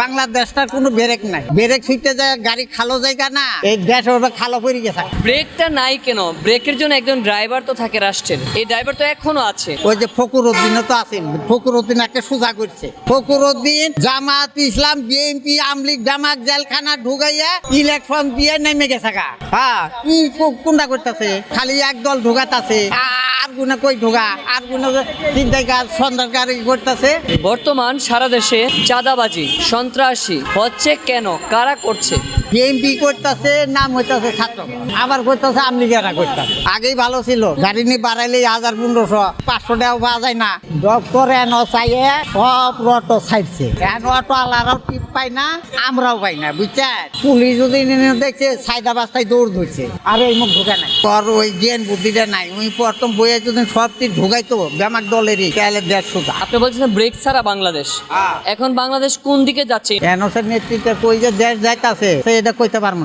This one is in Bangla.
বাংলাদেশটার কোনো ব্রেক নাই। ব্রেক ছুটতে যায় গাড়ি খালো জায়গা না এই দেশ ওটা খালো পড়ে গেছে। ব্রেকটা নাই কেন? ব্রেকের জন্য একজন ড্রাইভার তো থাকে রাষ্ট্রের এই ড্রাইভার তো এখনও আছে। ওই যে ফকুর উদ্দিনও তো আছেন। ফকুর উদ্দিন একটা সোজা করছে। ফকুর উদ্দিন জামাত ইসলাম বিএনপি আমলিগ জামাত জেলখানা ঢুকাইয়া ইলেকশন দিয়ে নেমে গেছে গা। হ্যাঁ কোনটা করতেছে? খালি এক দল ঢুকাতাছে আর গুনে কই ঢুকা? চিন্তায় কাজ সন্ধ্যার করতেছে। বর্তমান সারা দেশে চাঁদাবাজি সন্ত্রাসী হচ্ছে কেন? কারা করছে? বিএনপি করতেছে নাম হইতাছে ছাত্র। আবার করতেছে আমলিগেরা করতেছে। আগেই ভালো ছিল। গাড়ি নিয়ে বাড়াইলে হাজার পনেরোশো পাঁচশো টাকা পাওয়া যায় না। ডক্টর এন চাইয়ে সব অটো ছাইছে এন অটো আলারাও টিপ পাই না আমরাও পাই না বুঝছেন? পুলিশ যদি দেখছে সাইদা বাস্তায় দৌড় ধরছে। আর এই মুখ ঢুকে নাই। তোর ওই জ্ঞান বুদ্ধিটা নাই। ওই প্রথম বইয়ে যদি সব তীর ঢুকাইতো ব্যামাক দলেরই। তাহলে দেশ আপনি বলছেন ব্রেক ছাড়া বাংলাদেশ। হ্যাঁ। এখন বাংলাদেশ কোন দিকে যাচ্ছে? এনসের নেতৃত্বে কই যে দেশ যাইতাছে সে এটা কইতে পারব না।